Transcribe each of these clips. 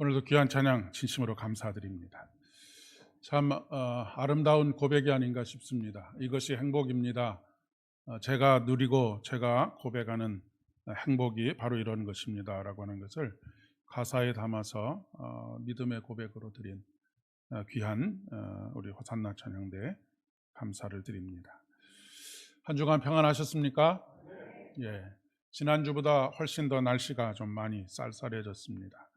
오늘도 귀한 찬양 진심으로 감사드립니다. 참 어, 아름다운 고백이 아닌가 싶습니다. 이것이 행복입니다. 어, 제가 누리고 제가 고백하는 행복이 바로 이런 것입니다 라고 하는 것을 가사에 담아서 어, 믿음의 고백으로 드린 어, 귀한 어, 우리 호산나 찬양대 감사를 드립니다. 한 주간 평안하셨습니까? 예. 지난주보다 훨씬 더 날씨가 좀 많이 쌀쌀해졌습니다.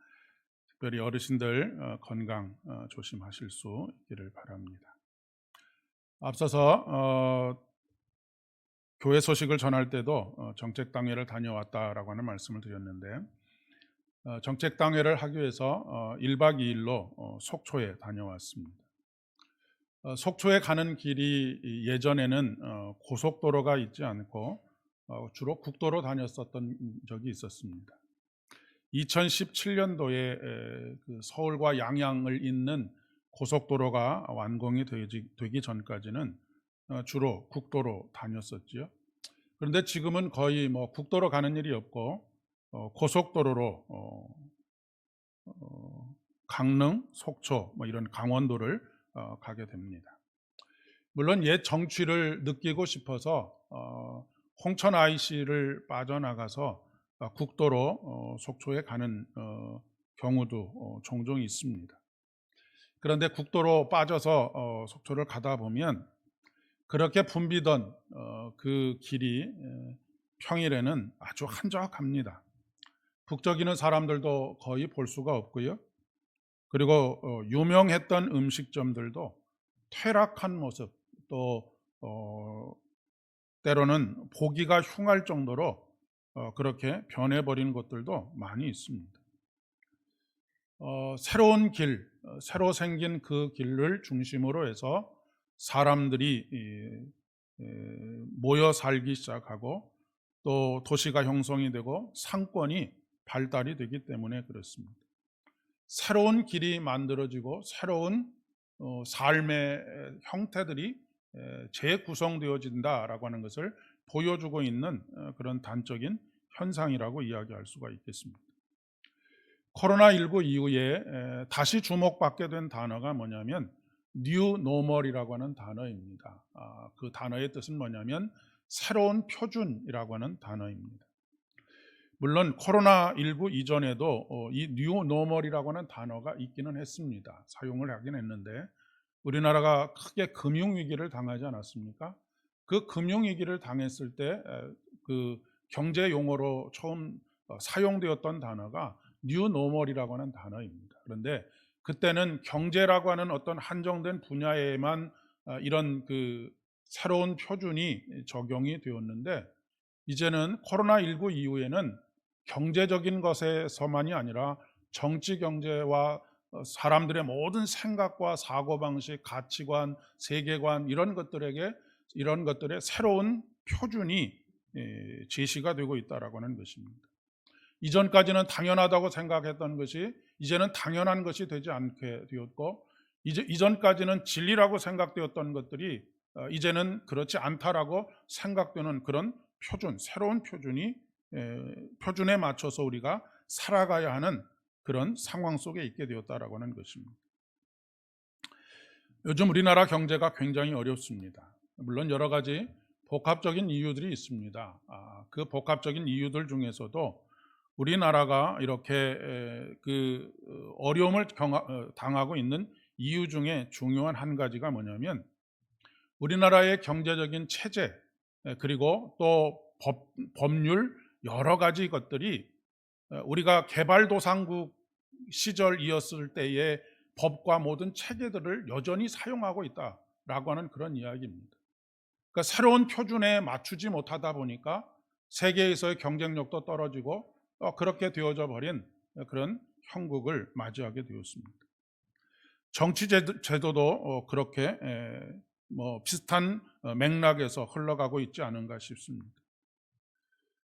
특별히 어르신들 어, 건강 어, 조심하실 수 있기를 바랍니다. 앞서서 어, 교회 소식을 전할 때도 어, 정책 당회를 다녀왔다라고 하는 말씀을 드렸는데 어, 정책 당회를 하기 위해서 어, 1박 2일로 어, 속초에 다녀왔습니다. 어, 속초에 가는 길이 예전에는 어, 고속도로가 있지 않고 어, 주로 국도로 다녔었던 적이 있었습니다. 2017년도에 그 서울과 양양을 잇는 고속도로가 완공이 되기 전까지는 어, 주로 국도로 다녔었지요. 그런데 지금은 거의 뭐 국도로 가는 일이 없고 어, 고속도로로 어, 어, 강릉, 속초 뭐 이런 강원도를 어, 가게 됩니다. 물론 옛 정취를 느끼고 싶어서 어, 홍천 IC를 빠져나가서 어, 국도로 어, 속초에 가는 어, 경우도 어, 종종 있습니다. 그런데 국도로 빠져서 어, 속초를 가다 보면 그렇게 붐비던 어, 그 길이 에, 평일에는 아주 한적합니다. 북적이는 사람들도 거의 볼 수가 없고요. 그리고 어, 유명했던 음식점들도 퇴락한 모습 또 어, 때로는 보기가 흉할 정도로 어, 그렇게 변해버린 곳들도 많이 있습니다. 어, 새로운 길, 어, 새로 생긴 그 길을 중심으로 해서 사람들이 모여 살기 시작하고 또 도시가 형성이 되고 상권이 발달이 되기 때문에 그렇습니다. 새로운 길이 만들어지고 새로운 어, 삶의 형태들이 에, 재구성되어진다라고 하는 것을 보여주고 있는 어, 그런 단적인 현상이라고 이야기할 수가 있겠습니다. 코로나19 이후에 에, 다시 주목받게 된 단어가 뭐냐면 뉴 노멀이라고 하는 단어입니다. 아, 그 단어의 뜻은 뭐냐면 새로운 표준이라고 하는 단어입니다. 물론 코로나19 이전에도 어, 이뉴 노멀이라고 하는 단어가 있기는 했습니다. 사용을 하긴 했는데 우리나라가 크게 금융 위기를 당하지 않았습니까? 그 금융 위기를 당했을 때 그 경제 용어로 처음 어, 사용되었던 단어가 뉴 노멀이라고 하는 단어입니다. 그런데 그때는 경제라고 하는 어떤 한정된 분야에만 어, 이런 그 새로운 표준이 적용이 되었는데 이제는 코로나19 이후에는 경제적인 것에서만이 아니라 정치 경제와 어, 사람들의 모든 생각과 사고방식, 가치관, 세계관 이런 것들에게 이런 것들의 새로운 표준이 예, 제시가 되고 있다라고 하는 것입니다. 이전까지는 당연하다고 생각했던 것이 이제는 당연한 것이 되지 않게 되었고 이제 이전까지는 진리라고 생각되었던 것들이 어, 이제는 그렇지 않다라고 생각되는 그런 표준, 새로운 표준이 표준에 맞춰서 우리가 살아가야 하는 그런 상황 속에 있게 되었다라고 하는 것입니다. 요즘 우리나라 경제가 굉장히 어렵습니다. 물론 여러 가지 복합적인 이유들이 있습니다. 아, 그 복합적인 이유들 중에서도 우리나라가 이렇게 그 어려움을 어, 당하고 있는 이유 중에 중요한 한 가지가 뭐냐면 우리나라의 경제적인 체제 그리고 또 법, 법률 여러 가지 것들이 어, 우리가 개발도상국 시절이었을 때의 법과 모든 체계들을 여전히 사용하고 있다라고 하는 그런 이야기입니다. 그러니까 새로운 표준에 맞추지 못하다 보니까 세계에서의 경쟁력도 떨어지고 어, 그렇게 되어져 버린 그런 형국을 맞이하게 되었습니다. 정치 제도도 어, 그렇게 뭐 비슷한 맥락에서 흘러가고 있지 않은가 싶습니다.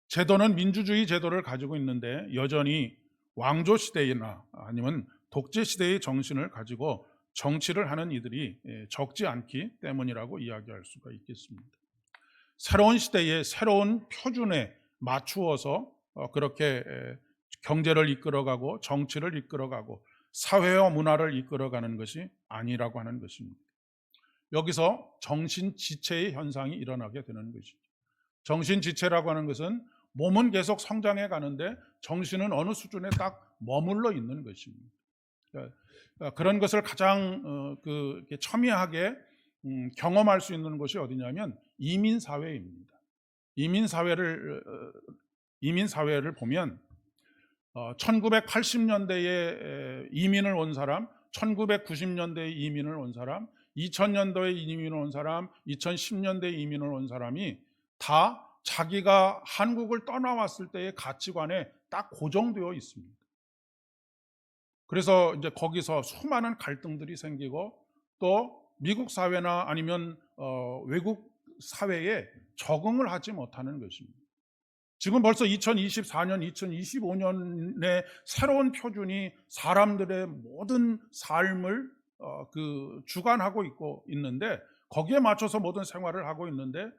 제도는 민주주의 제도를 가지고 있는데 여전히 왕조 시대나 아니면 독재 시대의 정신을 가지고 정치를 하는 이들이 예, 적지 않기 때문이라고 이야기할 수가 있겠습니다. 새로운 시대의 새로운 표준에 맞추어서 어, 그렇게 경제를 이끌어가고 정치를 이끌어가고 사회와 문화를 이끌어가는 것이 아니라고 하는 것입니다. 여기서 정신 지체의 현상이 일어나게 되는 것이죠. 정신 지체라고 하는 것은 몸은 계속 성장해 가는데 정신은 어느 수준에 딱 머물러 있는 것입니다. 그러니까 그런 것을 가장 어, 그 첨예하게 음, 경험할 수 있는 곳이 어디냐면 이민 사회입니다. 이민 사회를 어, 이민 사회를 보면 1980년대에 이민을 온 사람, 1990년대에 이민을 온 사람, 2000년도에 이민을 온 사람, 2010년대에 이민을 온 사람이 다 자기가 한국을 떠나왔을 때의 가치관에 딱 고정되어 있습니다. 그래서 이제 거기서 수많은 갈등들이 생기고 또 미국 사회나 아니면 어, 외국 사회에 적응을 하지 못하는 것입니다. 지금 벌써 2024년, 2025년의 새로운 표준이 사람들의 모든 삶을 어, 그 주관하고 있고 있는데 거기에 맞춰서 모든 생활을 하고 있는데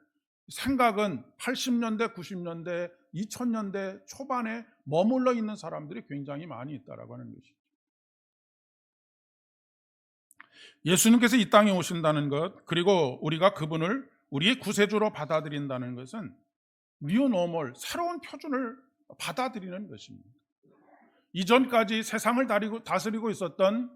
생각은 80년대, 90년대, 2000년대 초반에 머물러 있는 사람들이 굉장히 많이 있다라고 하는 것이죠. 예수님께서 이 땅에 오신다는 것, 그리고 우리가 그분을 우리의 구세주로 받아들인다는 것은 뉴 노멀, 새로운 표준을 받아들이는 것입니다. 이전까지 세상을 다스리고 있었던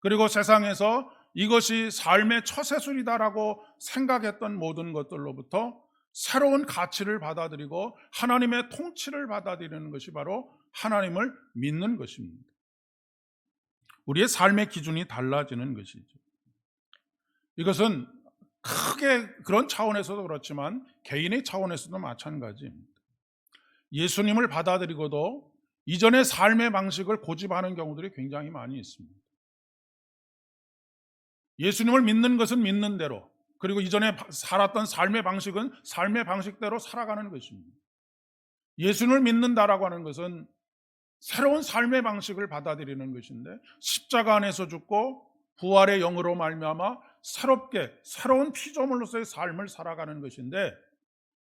그리고 세상에서 이것이 삶의 처세술이다라고 생각했던 모든 것들로부터 새로운 가치를 받아들이고 하나님의 통치를 받아들이는 것이 바로 하나님을 믿는 것입니다. 우리의 삶의 기준이 달라지는 것이죠. 이것은 크게 그런 차원에서도 그렇지만 개인의 차원에서도 마찬가지입니다. 예수님을 받아들이고도 이전의 삶의 방식을 고집하는 경우들이 굉장히 많이 있습니다. 예수님을 믿는 것은 믿는 대로, 그리고 이전에 살았던 삶의 방식은 삶의 방식대로 살아가는 것입니다. 예수님을 믿는다라고 하는 것은 새로운 삶의 방식을 받아들이는 것인데 십자가 안에서 죽고 부활의 영으로 말미암아 새롭게 새로운 피조물로서의 삶을 살아가는 것인데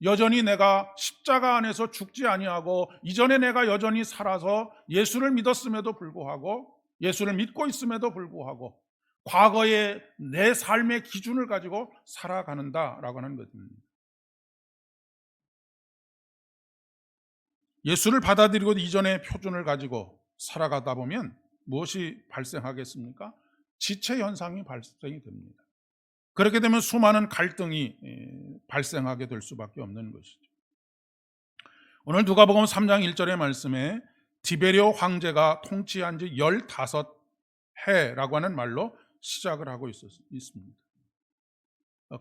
여전히 내가 십자가 안에서 죽지 아니하고 이전에 내가 여전히 살아서 예수를 믿었음에도 불구하고 예수를 믿고 있음에도 불구하고 과거의 내 삶의 기준을 가지고 살아가는다라고 하는 것입니다. 예수를 받아들이고 이전의 표준을 가지고 살아가다 보면 무엇이 발생하겠습니까? 지체 현상이 발생이 됩니다. 그렇게 되면 수많은 갈등이 발생하게 될 수밖에 없는 것이죠. 오늘 누가복음 3장 1절의 말씀에 디베리오 황제가 통치한 지 15해라고 하는 말로 시작을 하고 있습니다.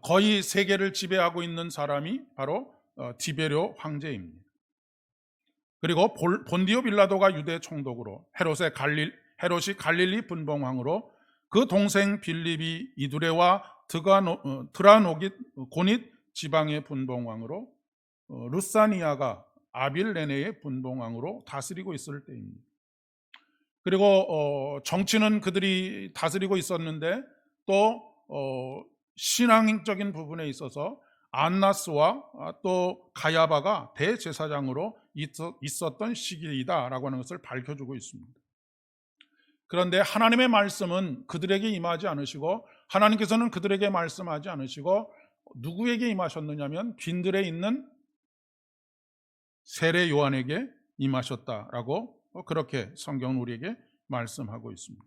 거의 세계를 지배하고 있는 사람이 바로 어, 디베리오 황제입니다. 그리고 본디오 빌라도가 유대 총독으로 헤롯의 갈릴 헤롯이 갈릴리 분봉왕으로 그 동생 빌립이 이두레와 드가노, 어, 드라노깃 고닛 지방의 분봉왕으로 어, 루사니아가 아빌레네의 분봉왕으로 다스리고 있을 때입니다. 그리고 어, 정치는 그들이 다스리고 있었는데 또 어, 신앙적인 부분에 있어서 안나스와 또 가야바가 대제사장으로 있었던 시기이다라고 하는 것을 밝혀주고 있습니다. 그런데 하나님의 말씀은 그들에게 임하지 않으시고 하나님께서는 그들에게 말씀하지 않으시고 누구에게 임하셨느냐면 빈들에 있는 세례 요한에게 임하셨다라고 그렇게 성경은 우리에게 말씀하고 있습니다.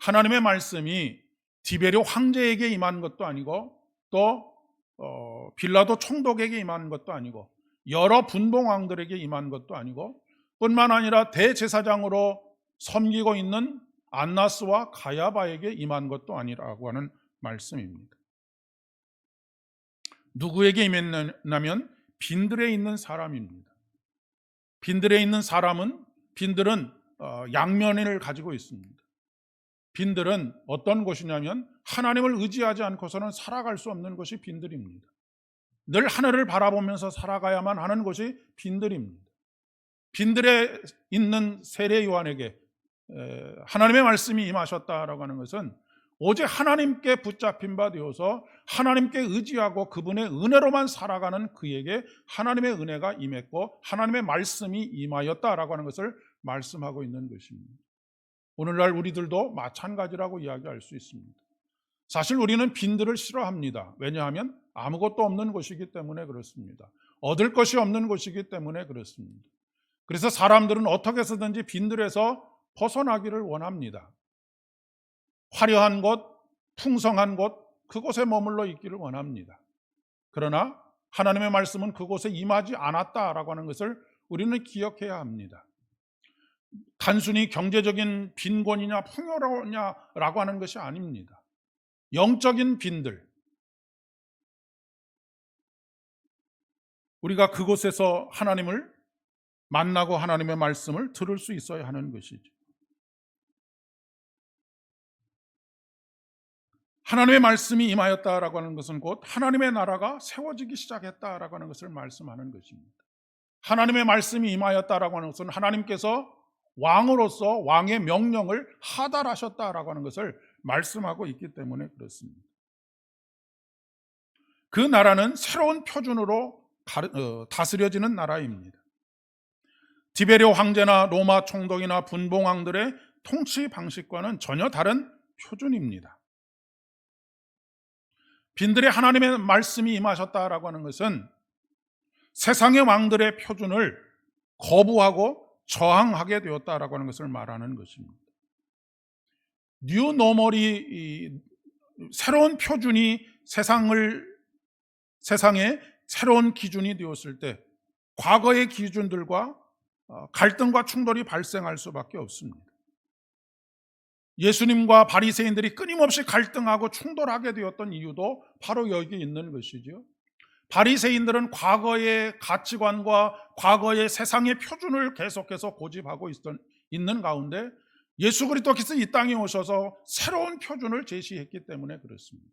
하나님의 말씀이 디베리오 황제에게 임한 것도 아니고 또 어, 빌라도 총독에게 임한 것도 아니고 여러 분봉왕들에게 임한 것도 아니고 뿐만 아니라 대제사장으로 섬기고 있는 안나스와 가야바에게 임한 것도 아니라고 하는 말씀입니다. 누구에게 임했냐면 빈들에 있는 사람입니다. 빈들에 있는 사람은 빈들은 어, 양면을 가지고 있습니다. 빈들은 어떤 곳이냐면 하나님을 의지하지 않고서는 살아갈 수 없는 것이 빈들입니다. 늘 하늘을 바라보면서 살아가야만 하는 것이 빈들입니다. 빈들에 있는 세례 요한에게 하나님의 말씀이 임하셨다라고 하는 것은 오직 하나님께 붙잡힌 바 되어서 하나님께 의지하고 그분의 은혜로만 살아가는 그에게 하나님의 은혜가 임했고 하나님의 말씀이 임하였다라고 하는 것을 말씀하고 있는 것입니다. 오늘날 우리들도 마찬가지라고 이야기할 수 있습니다. 사실 우리는 빈들을 싫어합니다. 왜냐하면 아무것도 없는 곳이기 때문에 그렇습니다. 얻을 것이 없는 곳이기 때문에 그렇습니다. 그래서 사람들은 어떻게 해서든지 빈들에서 벗어나기를 원합니다. 화려한 곳, 풍성한 곳, 그곳에 머물러 있기를 원합니다. 그러나 하나님의 말씀은 그곳에 임하지 않았다라고 하는 것을 우리는 기억해야 합니다. 단순히 경제적인 빈곤이냐 풍요로우냐라고 하는 것이 아닙니다. 영적인 빈들. 우리가 그곳에서 하나님을 만나고 하나님의 말씀을 들을 수 있어야 하는 것이죠. 하나님의 말씀이 임하였다라고 하는 것은 곧 하나님의 나라가 세워지기 시작했다라고 하는 것을 말씀하는 것입니다. 하나님의 말씀이 임하였다라고 하는 것은 하나님께서 왕으로서 왕의 명령을 하달하셨다라고 하는 것을 말씀하고 있기 때문에 그렇습니다. 그 나라는 새로운 표준으로 어, 다스려지는 나라입니다. 디베리오 황제나 로마 총독이나 분봉왕들의 통치 방식과는 전혀 다른 표준입니다. 빈들의 하나님의 말씀이 임하셨다라고 하는 것은 세상의 왕들의 표준을 거부하고 저항하게 되었다라고 하는 것을 말하는 것입니다. 뉴 노멀이 새로운 표준이 세상을 세상에 새로운 기준이 되었을 때 과거의 기준들과 어, 갈등과 충돌이 발생할 수밖에 없습니다. 예수님과 바리새인들이 끊임없이 갈등하고 충돌하게 되었던 이유도 바로 여기 있는 것이죠. 바리새인들은 과거의 가치관과 과거의 세상의 표준을 계속해서 고집하고 있던, 있는 가운데 예수 그리스도께서 이 땅에 오셔서 새로운 표준을 제시했기 때문에 그렇습니다.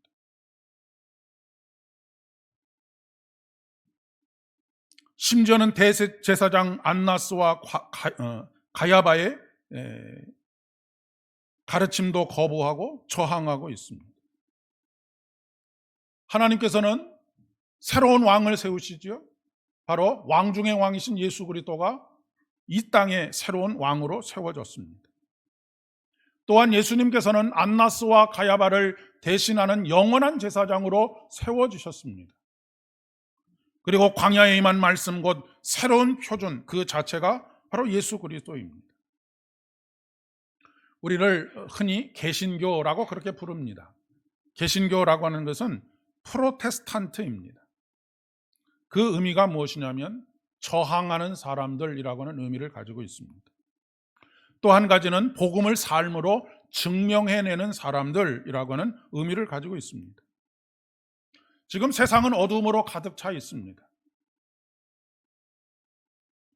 심지어는 대제사장 안나스와 어, 가야바의 가르침도 거부하고 저항하고 있습니다. 하나님께서는 새로운 왕을 세우시지요. 바로 왕 중의 왕이신 예수 그리스도가 이 땅에 새로운 왕으로 세워졌습니다. 또한 예수님께서는 안나스와 가야바를 대신하는 영원한 제사장으로 세워주셨습니다. 그리고 광야에 임한 말씀 곧 새로운 표준 그 자체가 바로 예수 그리스도입니다. 우리를 흔히 개신교라고 그렇게 부릅니다. 개신교라고 하는 것은 프로테스탄트입니다. 그 의미가 무엇이냐면 저항하는 사람들이라고 하는 의미를 가지고 있습니다. 또 한 가지는 복음을 삶으로 증명해내는 사람들이라고 하는 의미를 가지고 있습니다. 지금 세상은 어둠으로 가득 차 있습니다.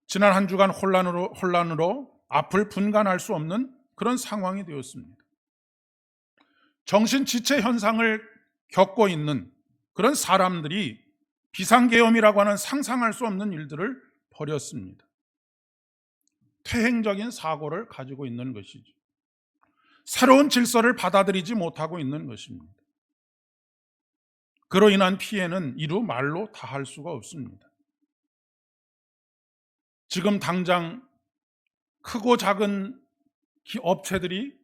지난 한 주간 혼란으로, 혼란으로 앞을 분간할 수 없는 그런 상황이 되었습니다. 정신 지체 현상을 겪고 있는 그런 사람들이 비상계엄이라고 하는 상상할 수 없는 일들을 벌였습니다. 퇴행적인 사고를 가지고 있는 것이죠. 새로운 질서를 받아들이지 못하고 있는 것입니다. 그로 인한 피해는 이루 말로 다 할 수가 없습니다. 지금 당장 크고 작은 업체들이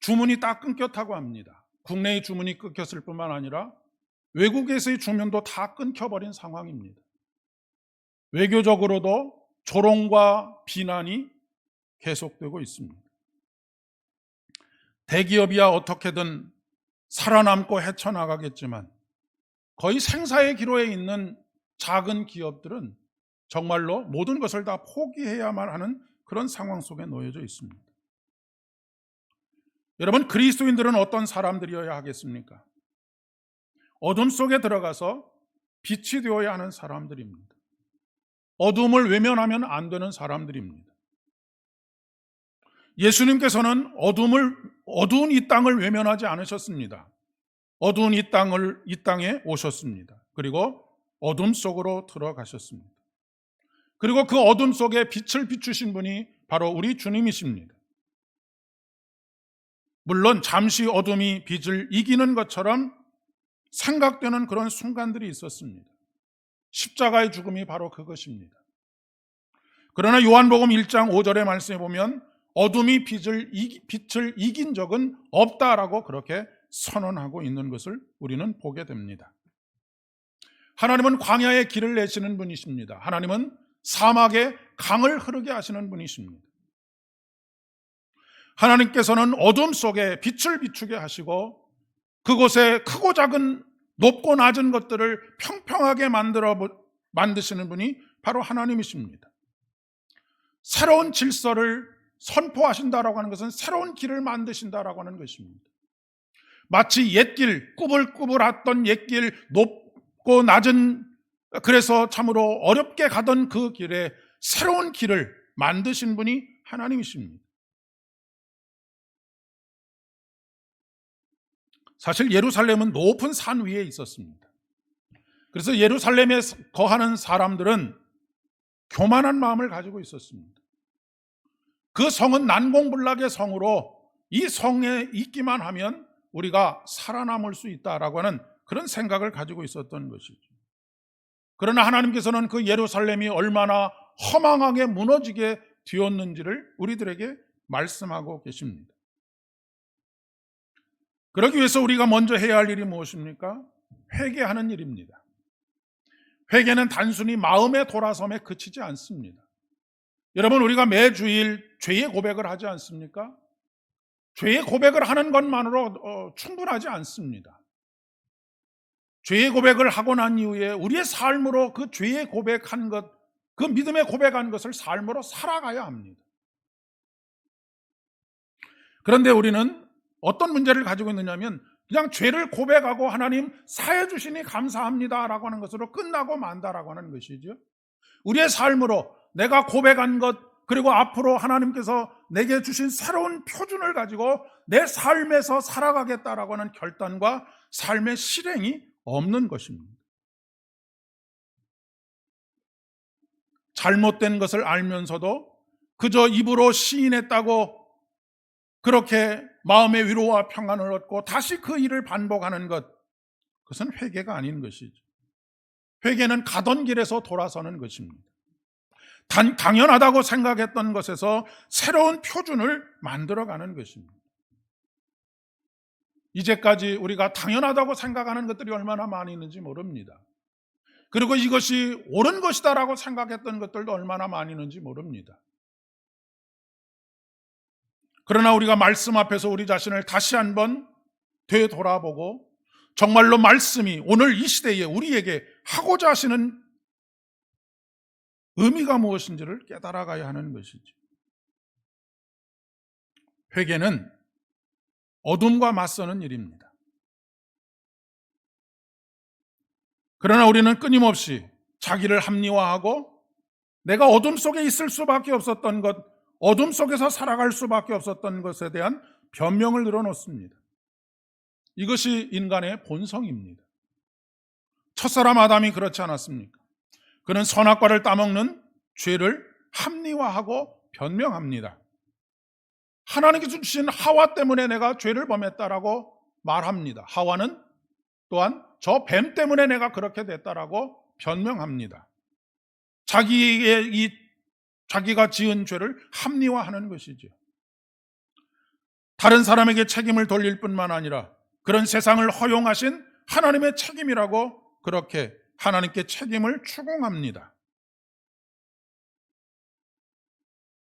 주문이 다 끊겼다고 합니다. 국내의 주문이 끊겼을 뿐만 아니라 외국에서의 주문도 다 끊겨버린 상황입니다. 외교적으로도 조롱과 비난이 계속되고 있습니다. 대기업이야 어떻게든 살아남고 헤쳐나가겠지만 거의 생사의 기로에 있는 작은 기업들은 정말로 모든 것을 다 포기해야만 하는 그런 상황 속에 놓여져 있습니다. 여러분, 그리스도인들은 어떤 사람들이어야 하겠습니까? 어둠 속에 들어가서 빛이 되어야 하는 사람들입니다. 어둠을 외면하면 안 되는 사람들입니다. 예수님께서는 어둠을 어두운 이 땅을 외면하지 않으셨습니다. 어두운 이 땅을 이 땅에 오셨습니다. 그리고 어둠 속으로 들어가셨습니다. 그리고 그 어둠 속에 빛을 비추신 분이 바로 우리 주님이십니다. 물론 잠시 어둠이 빛을 이기는 것처럼 생각되는 그런 순간들이 있었습니다. 십자가의 죽음이 바로 그것입니다. 그러나 요한복음 1장 5절의 말씀에 보면 어둠이 빛을, 이기, 이긴 적은 없다라고 그렇게 선언하고 있는 것을 우리는 보게 됩니다. 하나님은 광야의 길을 내시는 분이십니다. 하나님은 사막에 강을 흐르게 하시는 분이십니다. 하나님께서는 어둠 속에 빛을 비추게 하시고 그곳에 크고 작은 높고 낮은 것들을 평평하게 만들어 만드시는 분이 바로 하나님이십니다. 새로운 질서를 선포하신다라고 하는 것은 새로운 길을 만드신다라고 하는 것입니다. 마치 옛길, 꾸불꾸불했던 옛길, 높고 낮은 그래서 참으로 어렵게 가던 그 길에 새로운 길을 만드신 분이 하나님이십니다. 사실 예루살렘은 높은 산 위에 있었습니다. 그래서 예루살렘에 거하는 사람들은 교만한 마음을 가지고 있었습니다. 그 성은 난공불락의 성으로 이 성에 있기만 하면 우리가 살아남을 수 있다라고 하는 그런 생각을 가지고 있었던 것이죠. 그러나 하나님께서는 그 예루살렘이 얼마나 허망하게 무너지게 되었는지를 우리들에게 말씀하고 계십니다. 그러기 위해서 우리가 먼저 해야 할 일이 무엇입니까? 회개하는 일입니다. 회개는 단순히 마음의 돌아섬에 그치지 않습니다. 여러분, 우리가 매주일 죄의 고백을 하지 않습니까? 죄의 고백을 하는 것만으로 어, 충분하지 않습니다. 죄의 고백을 하고 난 이후에 우리의 삶으로 그 죄의 고백한 것, 그 믿음의 고백한 것을 삶으로 살아가야 합니다. 그런데 우리는 어떤 문제를 가지고 있느냐면 그냥 죄를 고백하고 하나님 사해 주시니 감사합니다라고 하는 것으로 끝나고 만다라고 하는 것이죠. 우리의 삶으로 내가 고백한 것 그리고 앞으로 하나님께서 내게 주신 새로운 표준을 가지고 내 삶에서 살아가겠다라고 하는 결단과 삶의 실행이 없는 것입니다. 잘못된 것을 알면서도 그저 입으로 시인했다고 그렇게 마음의 위로와 평안을 얻고 다시 그 일을 반복하는 것, 그것은 회개가 아닌 것이죠. 회개는 가던 길에서 돌아서는 것입니다. 단, 당연하다고 생각했던 것에서 새로운 표준을 만들어가는 것입니다. 이제까지 우리가 당연하다고 생각하는 것들이 얼마나 많이 있는지 모릅니다. 그리고 이것이 옳은 것이다라고 생각했던 것들도 얼마나 많이 있는지 모릅니다. 그러나 우리가 말씀 앞에서 우리 자신을 다시 한번 되돌아보고 정말로 말씀이 오늘 이 시대에 우리에게 하고자 하시는 의미가 무엇인지를 깨달아가야 하는 것이죠. 회개는 어둠과 맞서는 일입니다. 그러나 우리는 끊임없이 자기를 합리화하고 내가 어둠 속에 있을 수밖에 없었던 것, 어둠 속에서 살아갈 수밖에 없었던 것에 대한 변명을 늘어놓습니다. 이것이 인간의 본성입니다. 첫사람 아담이 그렇지 않았습니까? 그는 선악과를 따먹는 죄를 합리화하고 변명합니다. 하나님께서 주신 하와 때문에 내가 죄를 범했다라고 말합니다. 하와는 또한 저 뱀 때문에 내가 그렇게 됐다라고 변명합니다. 자기의 이 자기가 지은 죄를 합리화하는 것이죠. 다른 사람에게 책임을 돌릴 뿐만 아니라 그런 세상을 허용하신 하나님의 책임이라고 그렇게 하나님께 책임을 추궁합니다.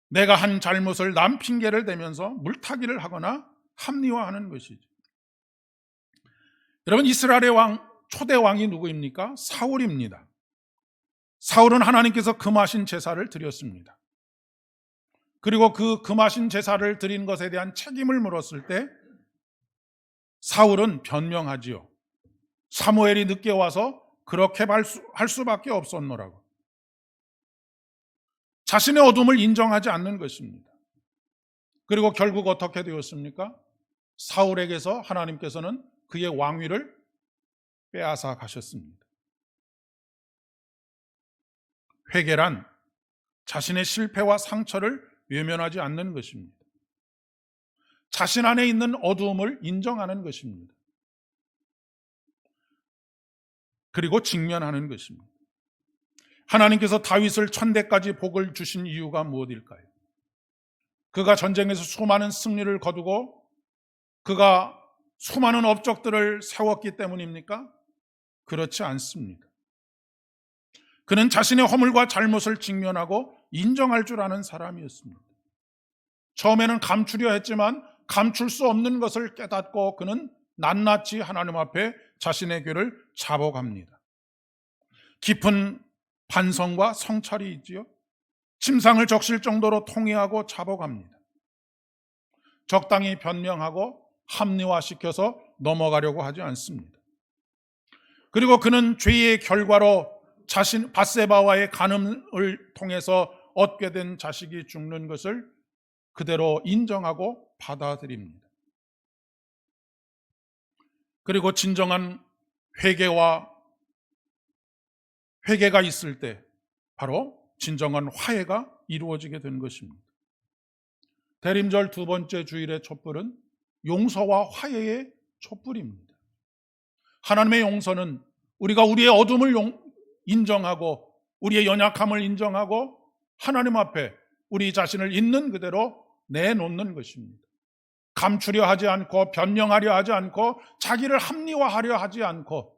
내가 한 잘못을 남 핑계를 대면서 물타기를 하거나 합리화하는 것이죠. 여러분 이스라엘의 왕 초대 왕이 누구입니까? 사울입니다. 사울은 하나님께서 금하신 제사를 드렸습니다. 그리고 그 금하신 제사를 드린 것에 대한 책임을 물었을 때 사울은 변명하지요. 사무엘이 늦게 와서 그렇게 할 수밖에 없었노라고. 자신의 어둠을 인정하지 않는 것입니다. 그리고 결국 어떻게 되었습니까? 사울에게서 하나님께서는 그의 왕위를 빼앗아 가셨습니다. 회개란 자신의 실패와 상처를 외면하지 않는 것입니다. 자신 안에 있는 어두움을 인정하는 것입니다. 그리고 직면하는 것입니다. 하나님께서 다윗을 천대까지 복을 주신 이유가 무엇일까요? 그가 전쟁에서 수많은 승리를 거두고 그가 수많은 업적들을 세웠기 때문입니까? 그렇지 않습니다. 그는 자신의 허물과 잘못을 직면하고 인정할 줄 아는 사람이었습니다. 처음에는 감추려 했지만 감출 수 없는 것을 깨닫고 그는 낱낱이 하나님 앞에 자신의 죄를 자복합니다. 깊은 반성과 성찰이 있지요. 침상을 적실 정도로 통회하고 자복합니다. 적당히 변명하고 합리화시켜서 넘어가려고 하지 않습니다. 그리고 그는 죄의 결과로 자신 바세바와의 간음을 통해서 얻게 된 자식이 죽는 것을 그대로 인정하고 받아들입니다. 그리고 진정한 회개와 회개가 있을 때 바로 진정한 화해가 이루어지게 된 것입니다. 대림절 두 번째 주일의 촛불은 용서와 화해의 촛불입니다. 하나님의 용서는 우리가 우리의 어둠을 인정하고 우리의 연약함을 인정하고 하나님 앞에 우리 자신을 있는 그대로 내놓는 것입니다. 감추려 하지 않고 변명하려 하지 않고 자기를 합리화하려 하지 않고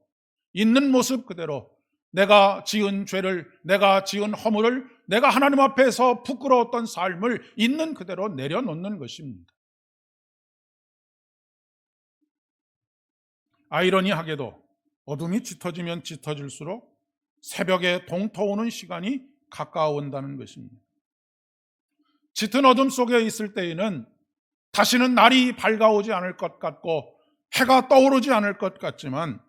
있는 모습 그대로 내가 지은 죄를 내가 지은 허물을 내가 하나님 앞에서 부끄러웠던 삶을 있는 그대로 내려놓는 것입니다. 아이러니하게도 어둠이 짙어지면 짙어질수록 새벽에 동터오는 시간이 가까워온다는 것입니다. 짙은 어둠 속에 있을 때에는 다시는 날이 밝아오지 않을 것 같고 해가 떠오르지 않을 것 같지만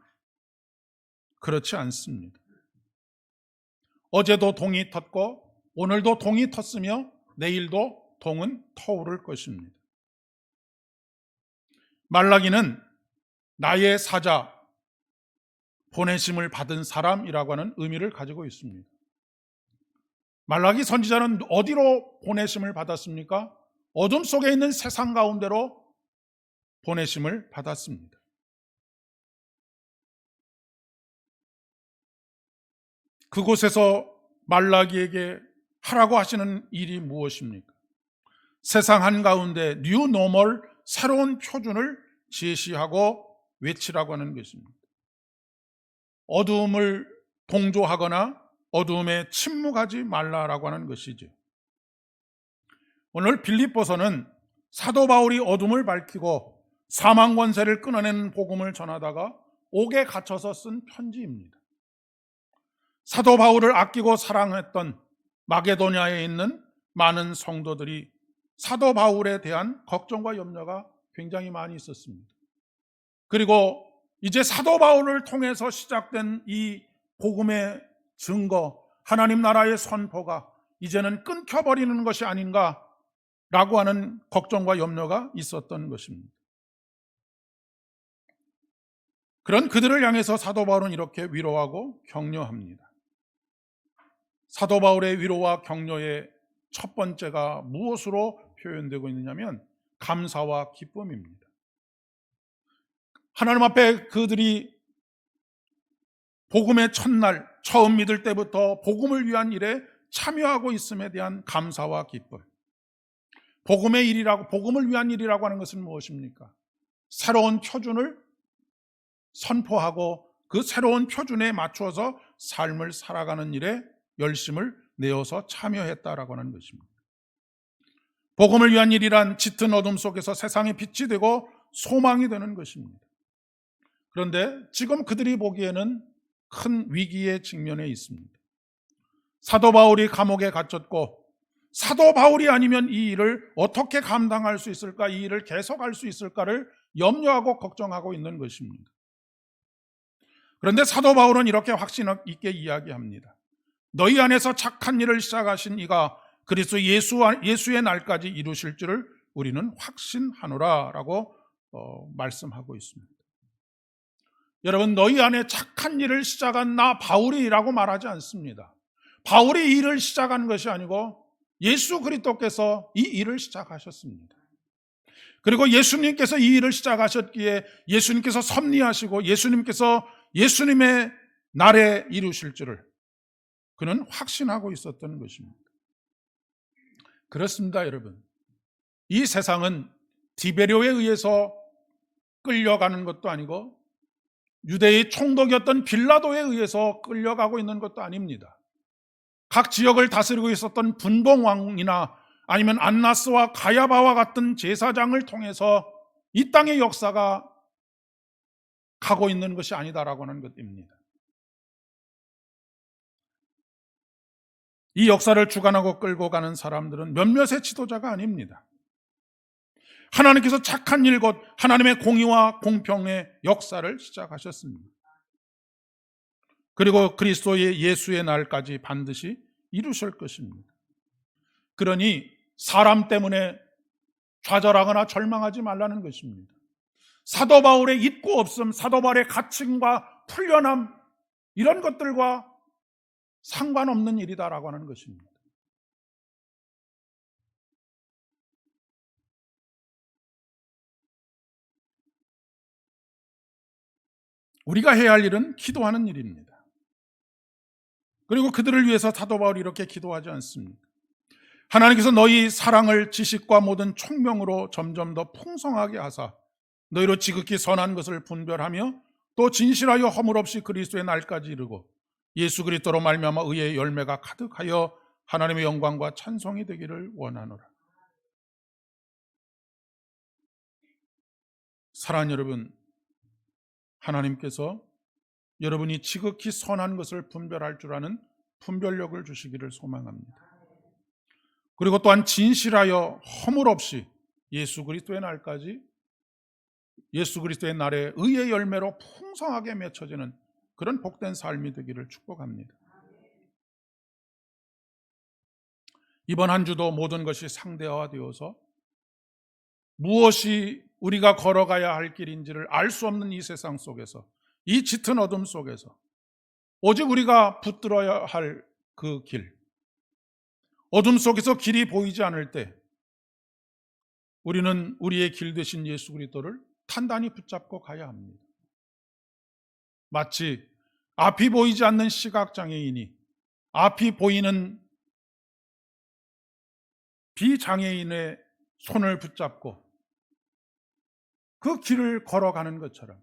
그렇지 않습니다. 어제도 동이 텄고 오늘도 동이 텄으며 내일도 동은 터오를 것입니다. 말라기는 나의 사자, 보내심을 받은 사람이라고 하는 의미를 가지고 있습니다. 말라기 선지자는 어디로 보내심을 받았습니까? 어둠 속에 있는 세상 가운데로 보내심을 받았습니다. 그곳에서 말라기에게 하라고 하시는 일이 무엇입니까? 세상 한가운데 뉴 노멀 새로운 표준을 제시하고 외치라고 하는 것입니다. 어두움을 동조하거나 어두움에 침묵하지 말라라고 하는 것이죠. 오늘 빌립보서는 사도 바울이 어둠을 밝히고 사망 권세를 끊어내는 복음을 전하다가 옥에 갇혀서 쓴 편지입니다. 사도 바울을 아끼고 사랑했던 마게도냐에 있는 많은 성도들이 사도 바울에 대한 걱정과 염려가 굉장히 많이 있었습니다. 그리고 이제 사도 바울을 통해서 시작된 이 복음의 증거, 하나님 나라의 선포가 이제는 끊겨버리는 것이 아닌가 라고 하는 걱정과 염려가 있었던 것입니다. 그런 그들을 향해서 사도 바울은 이렇게 위로하고 격려합니다. 사도 바울의 위로와 격려의 첫 번째가 무엇으로 표현되고 있느냐면 감사와 기쁨입니다. 하나님 앞에 그들이 복음의 첫날 처음 믿을 때부터 복음을 위한 일에 참여하고 있음에 대한 감사와 기쁨. 복음의 일이라고 복음을 위한 일이라고 하는 것은 무엇입니까? 새로운 표준을 선포하고 그 새로운 표준에 맞추어서 삶을 살아가는 일에 열심을 내어서 참여했다라고 하는 것입니다. 복음을 위한 일이란 짙은 어둠 속에서 세상의 빛이 되고 소망이 되는 것입니다. 그런데 지금 그들이 보기에는 큰 위기에 직면해 있습니다. 사도 바울이 감옥에 갇혔고 사도 바울이 아니면 이 일을 어떻게 감당할 수 있을까, 이 일을 계속할 수 있을까를 염려하고 걱정하고 있는 것입니다. 그런데 사도 바울은 이렇게 확신 있게 이야기합니다. 너희 안에서 착한 일을 시작하신 이가 그리스도 예수, 예수의 날까지 이루실 줄을 우리는 확신하노라 라고 어, 말씀하고 있습니다. 여러분 너희 안에 착한 일을 시작한 나 바울이라고 말하지 않습니다. 바울이 일을 시작한 것이 아니고 예수 그리스도께서 이 일을 시작하셨습니다. 그리고 예수님께서 이 일을 시작하셨기에 예수님께서 섭리하시고 예수님께서 예수님의 날에 이루실 줄을 그는 확신하고 있었던 것입니다. 그렇습니다, 여러분. 이 세상은 디베료에 의해서 끌려가는 것도 아니고 유대의 총독이었던 빌라도에 의해서 끌려가고 있는 것도 아닙니다. 각 지역을 다스리고 있었던 분봉왕이나 아니면 안나스와 가야바와 같은 제사장을 통해서 이 땅의 역사가 가고 있는 것이 아니다라고 하는 것입니다. 이 역사를 주관하고 끌고 가는 사람들은 몇몇의 지도자가 아닙니다. 하나님께서 착한 일 곧 하나님의 공의와 공평의 역사를 시작하셨습니다. 그리고 그리스도의 예수의 날까지 반드시 이루실 것입니다. 그러니 사람 때문에 좌절하거나 절망하지 말라는 것입니다. 사도 바울의 있고 없음, 사도 바울의 가칭과 풀려남 이런 것들과 상관없는 일이다라고 하는 것입니다. 우리가 해야 할 일은 기도하는 일입니다. 그리고 그들을 위해서 사도 바울이 이렇게 기도하지 않습니다. 하나님께서 너희 사랑을 지식과 모든 총명으로 점점 더 풍성하게 하사 너희로 지극히 선한 것을 분별하며 또 진실하여 허물 없이 그리스도의 날까지 이르고 예수 그리스도로 말미암아 의의 열매가 가득하여 하나님의 영광과 찬송이 되기를 원하노라. 사랑하는 여러분, 하나님께서 여러분이 지극히 선한 것을 분별할 줄 아는 분별력을 주시기를 소망합니다. 그리고 또한 진실하여 허물 없이 예수 그리스도의 날까지 예수 그리스도의 날에 의의 열매로 풍성하게 맺혀지는 그런 복된 삶이 되기를 축복합니다. 이번 한 주도 모든 것이 상대화되어서 무엇이 우리가 걸어가야 할 길인지를 알 수 없는 이 세상 속에서 이 짙은 어둠 속에서 오직 우리가 붙들어야 할 그 길, 어둠 속에서 길이 보이지 않을 때 우리는 우리의 길 대신 예수 그리스도를 단단히 붙잡고 가야 합니다. 마치 앞이 보이지 않는 시각 장애인이 앞이 보이는 비장애인의 손을 붙잡고 그 길을 걸어가는 것처럼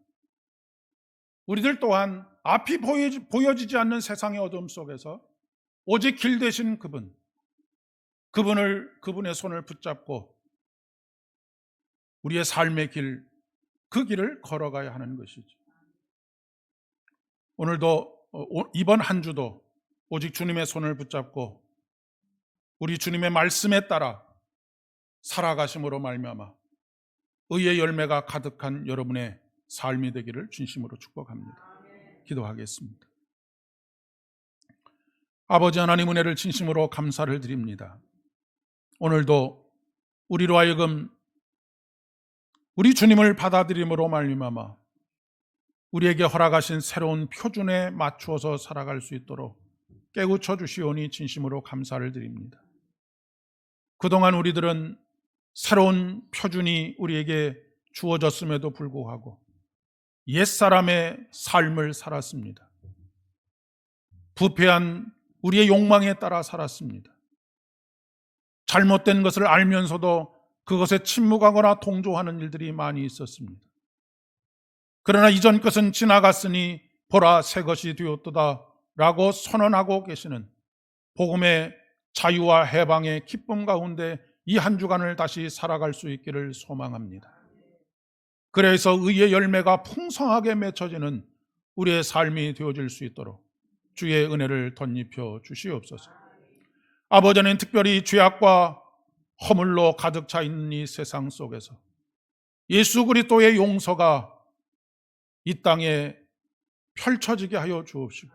우리들 또한 앞이 보여지지 않는 세상의 어둠 속에서 오직 길 대신 그분, 그분을, 그분의 손을 붙잡고 우리의 삶의 길, 그 길을 걸어가야 하는 것이죠. 오늘도, 어, 이번 한 주도 오직 주님의 손을 붙잡고 우리 주님의 말씀에 따라 살아가심으로 말미암아 의의 열매가 가득한 여러분의 삶이 되기를 진심으로 축복합니다. 기도하겠습니다. 아버지 하나님 은혜를 진심으로 감사를 드립니다. 오늘도 우리로 하여금 우리 주님을 받아들임으로 말미암아 우리에게 허락하신 새로운 표준에 맞추어서 살아갈 수 있도록 깨우쳐 주시오니 진심으로 감사를 드립니다. 그동안 우리들은 새로운 표준이 우리에게 주어졌음에도 불구하고 옛사람의 삶을 살았습니다. 부패한 우리의 욕망에 따라 살았습니다. 잘못된 것을 알면서도 그것에 침묵하거나 동조하는 일들이 많이 있었습니다. 그러나 이전 것은 지나갔으니 보라 새 것이 되었도다 라고 선언하고 계시는 복음의 자유와 해방의 기쁨 가운데 이 한 주간을 다시 살아갈 수 있기를 소망합니다. 그래서 의의 열매가 풍성하게 맺혀지는 우리의 삶이 되어질 수 있도록 주의 은혜를 덧입혀 주시옵소서. 아버지는 특별히 죄악과 허물로 가득 차 있는 이 세상 속에서 예수 그리스도의 용서가 이 땅에 펼쳐지게 하여 주옵시고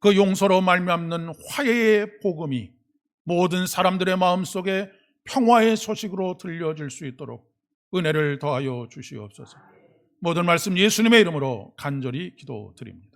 그 용서로 말미암는 화해의 복음이 모든 사람들의 마음속에 평화의 소식으로 들려질 수 있도록 은혜를 더하여 주시옵소서. 모든 말씀 예수님의 이름으로 간절히 기도드립니다.